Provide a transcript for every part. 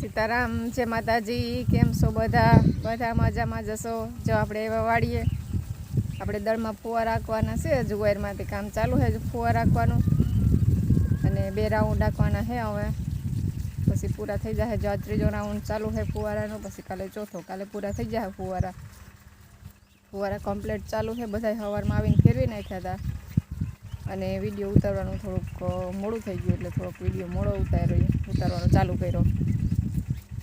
સીતારામ, જય માતાજી, કેમ છો બધા? બધા મજામાં જશો જો આપણે એવા વાળીએ. આપણે દળમાં ફુવા રાખવાના છે જુવારમાંથી કામ ચાલુ છે ફુવા રાખવાનું. અને બે રાઉન્ડ રાખવાના છે હવે. પછી પૂરા થઈ જાય, જો આ ત્રીજો રાઉન્ડ ચાલુ છે ફુવારાનો, પછી કાલે ચોથો, કાલે પૂરા થઈ જાય ફુવારા. ફુવારા કમ્પ્લીટ ચાલુ છે બધા સવારમાં આવીને ફેરવી નાખ્યા હતા. અને વીડિયો ઉતારવાનું થોડુંક મોડું થઈ ગયું એટલે થોડોક વીડિયો મોડો ઉતાર્યો, ઉતારવાનો ચાલુ કર્યો.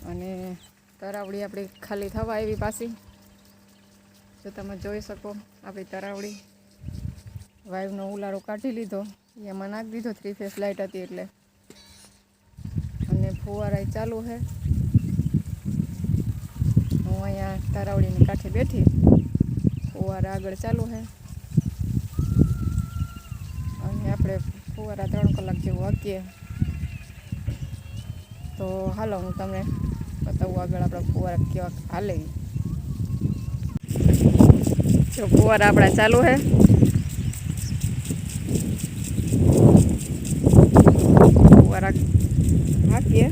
અને તરાવડી આપણી ખાલી થવા આવી પાછી. જો તમે જોઈ શકો, આપણી તરાવડી. વાઈવનો ઉલારો કાઢી લીધો. એમાં નાખી દીધો થ્રી ફેસ લાઇટ હતી એટલે. અને ફુવારા ચાલુ છે. હું અહીંયા તરાવળીની કાંઠે બેઠી. ફુવારા આગળ ચાલુ છે. અને આપણે ફુવારા ત્રણ કલાક જેવું હકીએ. તો હાલો હું તમને બતાવું આગળ આપણા ફુવારા કેવા હાલે. જો ફુવારા આપણા ચાલુ છે ફુવારા હાકીએ.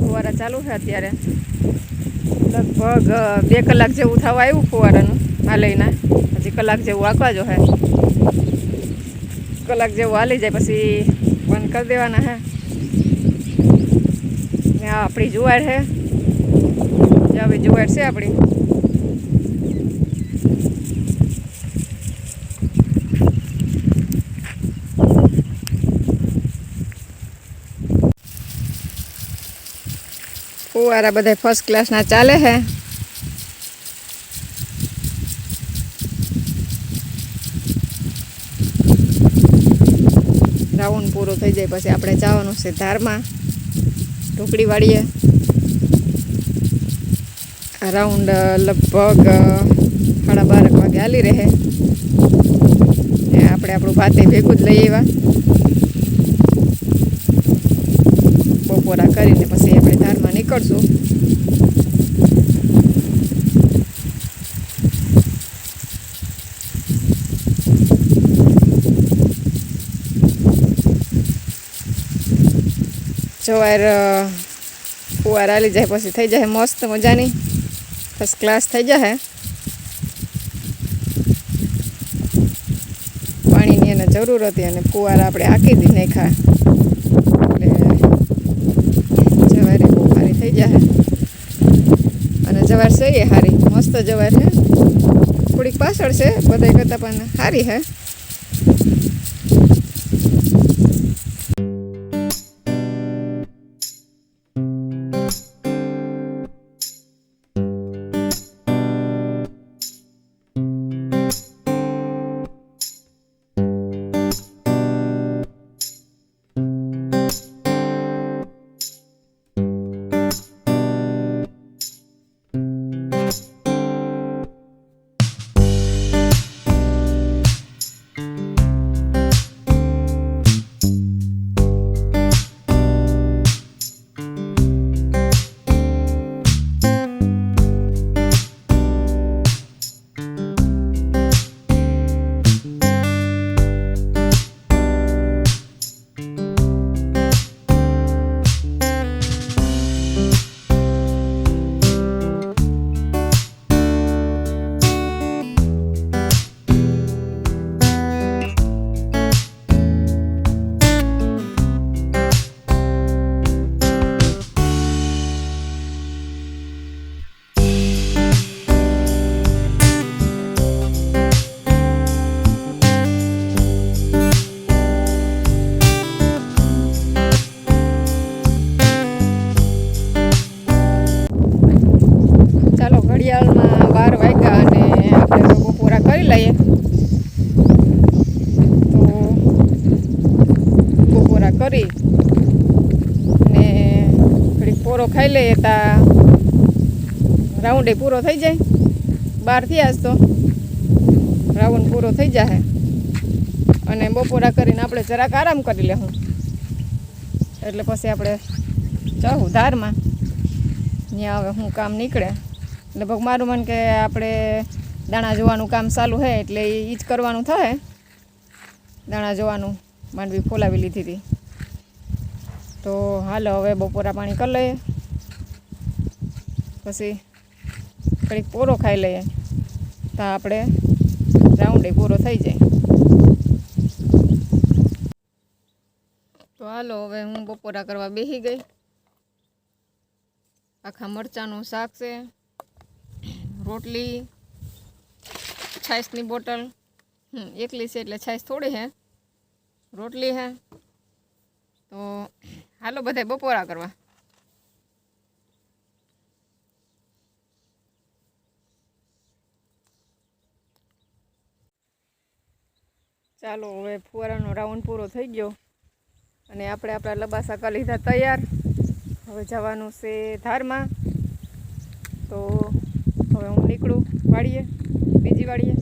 ફુવારા ચાલુ છે અત્યારે. લગભગ બે કલાક જેવું થવા આવ્યું ફુવારાનું. આ લઈને હજી કલાક જેવું આંકવા જો હે કલાક જેવું હાલી જાય પછી બંધ કરી દેવાના હે ને આ આપણી જુવાર છે જે હવે જુવાર છે આપણી ફુવારા બધા ફર્સ્ટ ક્લાસના ચાલે છે રાઉન્ડ પૂરો થઈ જાય, પછી આપણે જવાનું છે ધારમાં. ઢોકળી વાળીએ. આ રાઉન્ડ લગભગ સાડા બારક વાગે હાલી રહે. આપણે આપણું ભાતે ભેગું જ લઈ આવ્યા. બપોરા કરીને પછી આપણે ધારમાં નીકળશું. જવાર ફુવાર આલી જાય, પછી થઈ જાય મસ્ત મજાની. ફર્સ્ટ ક્લાસ થઈ જાય પાણીની એને જરૂર હતી અને ફુવાર આપણે આખી દી નાખ્યા. એટલે જવારે બહુ સારી થઈ જાય અને જવાર છે એ સારી મસ્ત જવાર છે. થોડીક પાછળ છે બધા કરતાં પણ સારી છે પોરો ખાઈ લઈએ તા. રાઉન્ડે પૂરો થઈ જાય. બાર થયા તો. રાઉન્ડ પૂરો થઈ જાય અને બપોરા કરીને આપણે જરાક આરામ કરી લેવું એટલે પછી આપણે જાઉં ધારમાં. ત્યાં હવે હું કામ નીકળે. લગભગ મારું મન કે આપણે દાણા જોવાનું કામ ચાલુ છે એટલે એ જ કરવાનું થાય દાણા જોવાનું માંડવી ફોલાવી લીધી હતી. તો હાલો હવે બપોરા પાણી કરી લઈએ. પછી ઘડીક પોરો ખાઈ લઈએ. તો આપણે રાઉન્ડે પૂરો થઈ જાય. તો હાલો હવે હું બપોરા કરવા બેસી ગઈ. આખા મરચાંનું શાક છે, રોટલી, છાશની બોટલ. હમ, એકલી છે એટલે છાશ થોડી હે રોટલી હે તો હાલો બધા બપોરા કરવા. ચાલો, હવે ફુવારાનો રાઉન્ડ પૂરો થઈ ગયો અને આપણે આપણા લબાસા કરી લીધા તૈયાર. હવે જવાનું છે ધારમાં. તો હવે હું નીકળું વાળીએ બીજી વાળીએ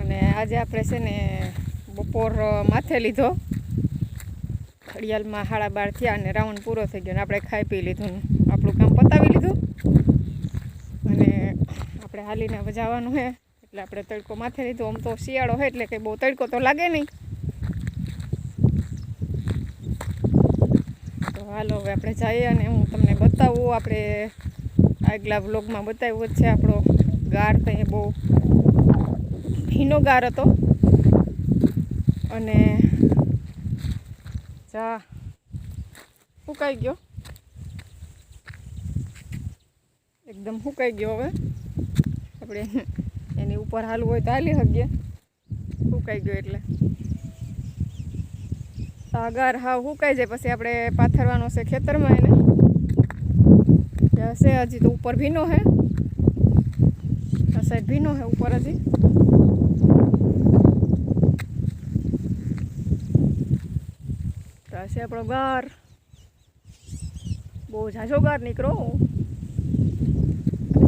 અને આજે આપણે છે ને બપોર માથે લીધો. ઘડિયાળમાં હાડા બાર થયા અને રાઉન્ડ પૂરો થઈ ગયો અને આપણે ખાઈ પી લીધું આપણું કામ પતાવી લીધું. અને આપણે હાલીને હવે જવાનું છે એટલે આપણે તડકો માથે લીધો. આમ તો શિયાળો હોય એટલે કંઈ બહુ તડકો તો લાગે નહીં. તો હાલો, હવે આપણે જઈએ અને હું તમને બતાવું. આપણે આગલા વ્લોગમાં બતાવ્યું જ છે, આપણો ગાર એ બહુ ભીનો ગાર હતો. અને જા સુકાઈ ગયો એકદમ સુકાઈ ગયો હવે. આપણે એની ઉપર હાલવું હોય તો હાલી શકીએ. સુકાઈ ગયો એટલે. આગળ હા સુકાઈ જાય. પછી આપણે પાથરવાનો છે ખેતરમાં એને. હશે હજી તો ઉપર ભીનો હે. સાઈડ ભીનો હે, ઉપર હજી તો આ છે આપણો ઘર. બહુ ઝાઝો ઘર નીકળો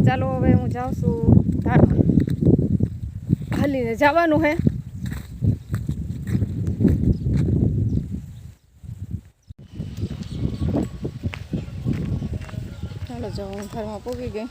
ચાલો હવે હું જાઉં છું ધારમાં હાલીને જવાનું હે. ચાલો જો હું ઘરમાં પૂગી ગઈ.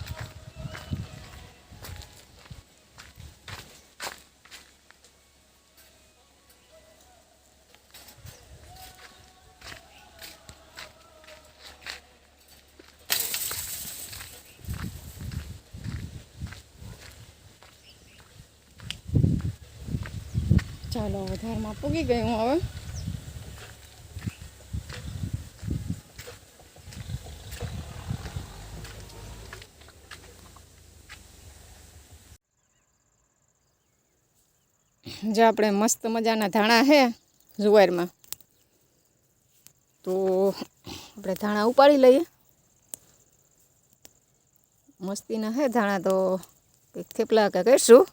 ચાલો વધારમાં ધારમાં પૂગી ગઈ હું હવે. જે આપણે મસ્ત મજાના ધાણા છે જુવારમાં, તો આપણે ધાણા ઉપાડી લઈએ. મસ્તીના હે ધાણા, તો કંઈક થેપલા કે કરીશું.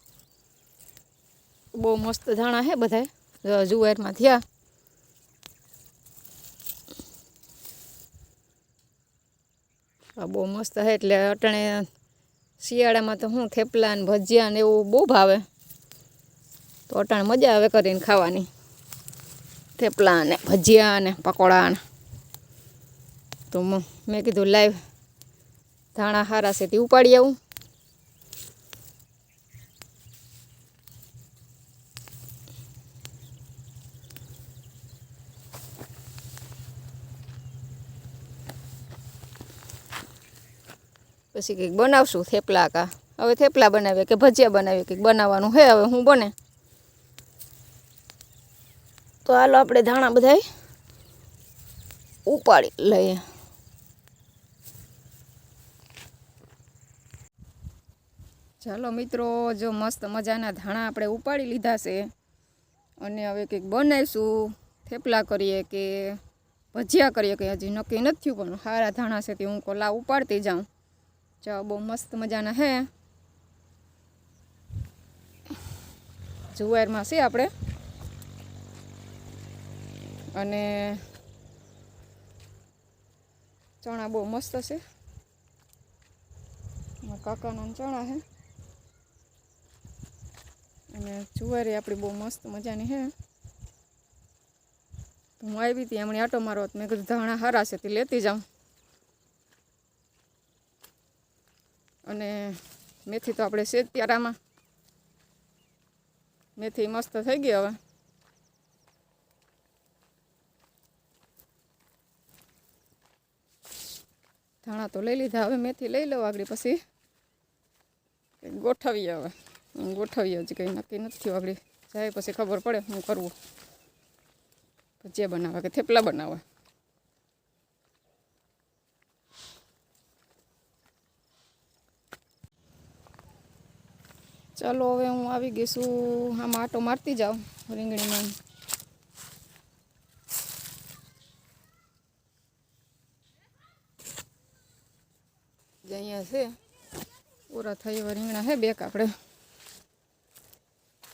બહુ મસ્ત ધાણા હે બધા જુવારમાં થયા. આ બહુ મસ્ત હે એટલે અટાણે શિયાળામાં તો હું થેપલા ને ભજીયા ને એવું બહુ ભાવે. તો અટાણે મજા આવે કરીને ખાવાની. થેપલા ને ભજીયા ને પકોડા ને. તો મેં કીધું લાઈવ ધાણા હારા છે તે ઉપાડી આવું. પછી કંઈક બનાવશું, થેપલા કા. હવે થેપલા બનાવીએ કે ભજીયા બનાવીએ, કંઈક બનાવવાનું હે હવે હું બને. તો હાલો આપણે ધાણા બધાય ઉપાડી લઈએ. ચાલો મિત્રો, જો મસ્ત મજાના ધાણા આપણે ઉપાડી લીધા છે અને હવે કંઈક બનાવીશું. થેપલા કરીએ કે ભજીયા કરીએ કે હજી નક્કી નથી પણ સારા ધાણા છે તે હું કોલા ઉપાડતી જાઉં. ચાલો બહુ મસ્ત મજાના, હે? જુવારમાં છે આપણે. અને ચણા બહુ મસ્ત છે. કાકાના ચણા હે અને જુવારી આપણી બહુ મસ્ત મજાની, હે? હું આવી હતી એમણે આટો મારો મેં કીધું, ધાણા હારા છે, તે લેતી જાઉં અને મેથી તો આપણે છે આમાં મેથી મસ્ત થઈ ગઈ હવે. ધાણા તો લઈ લીધા, હવે મેથી લઈ લઉં આગળ પછી. ગોઠવીએ હવે. હું ગોઠવીએ હજી કંઈ નક્કી નથી આગળ. જાય પછી ખબર પડે હું કરવું. ભજીયા બનાવે કે થેપલા બનાવે ચાલો, હવે હું આવી ગઈ છું. આમાં આટો મારતી જાઉં રીંગણીમાં. અહીંયા છે, પૂરા થઈ એવા રીંગણા છે બે આપણે.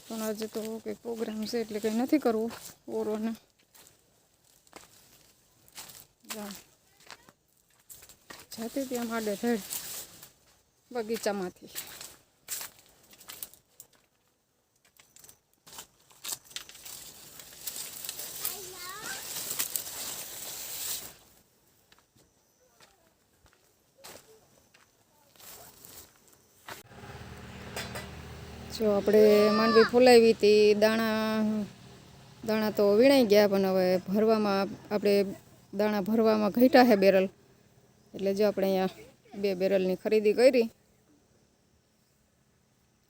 પણ આજે તો કંઈક પ્રોગ્રામ છે એટલે કંઈ નથી કરવું, ઓરોને. જાતી ત્યાં આડે થઈ બગીચામાંથી. જો આપણે માંડવી ફૂલાવી હતી, દાણા દાણા તો વીણાઈ ગયા પણ હવે ભરવામાં આપણે દાણા ભરવામાં ઘટ્યા છે બેરલ. એટલે જો આપણે અહીંયા બે બેરલની ખરીદી કરી.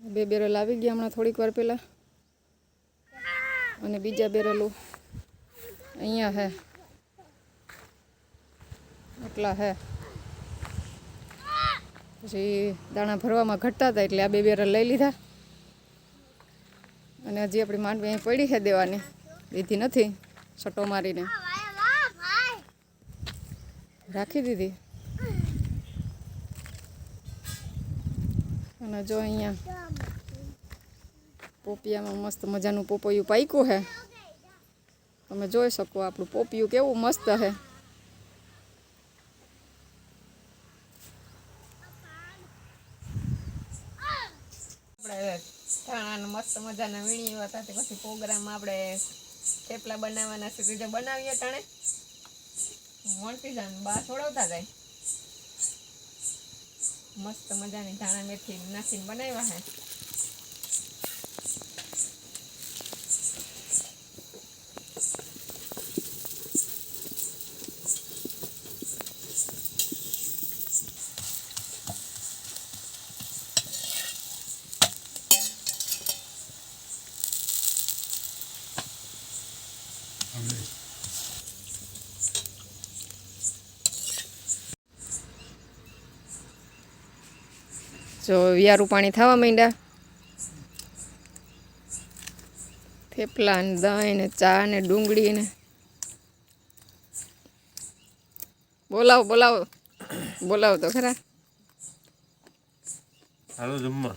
બે બેરલ આવી ગયા હમણાં થોડીક વાર પહેલાં. અને બીજા બેરલો અહીંયા હે. આટલા હે. પછી દાણા ભરવામાં ઘટતા હતા એટલે આ બે બેરલ લઈ લીધા. અને હજી આપણી માંડવી અહીં પડી છે દેવાની. લીધી નથી. છટો મારીને. રાખી દીધી. અને જો અહીંયા પોપિયામાં મસ્ત મજાનું પોપૈયું પાક્યું છે. તમે જોઈ શકો આપણું પોપિયું કેવું મસ્ત છે. આપણે ધાણાને મસ્ત મજાના વીણી હતા તે પછી પ્રોગ્રામ આપણે થેપલા બનાવવાના છે. તે બનાવીએ ટાણે મોટી જાણ બા છોડવતા જાય. મસ્ત મજાની ધાણા મેથી નાખીને બનાવ્યા છે. જો વિયારું પાણી થવા માંડ્યા. થેપલા ને દહીં ને ચા ને ડુંગળી ને. બોલાવો બોલાવો. બોલાવો તો ખરા. હાલો જમવા.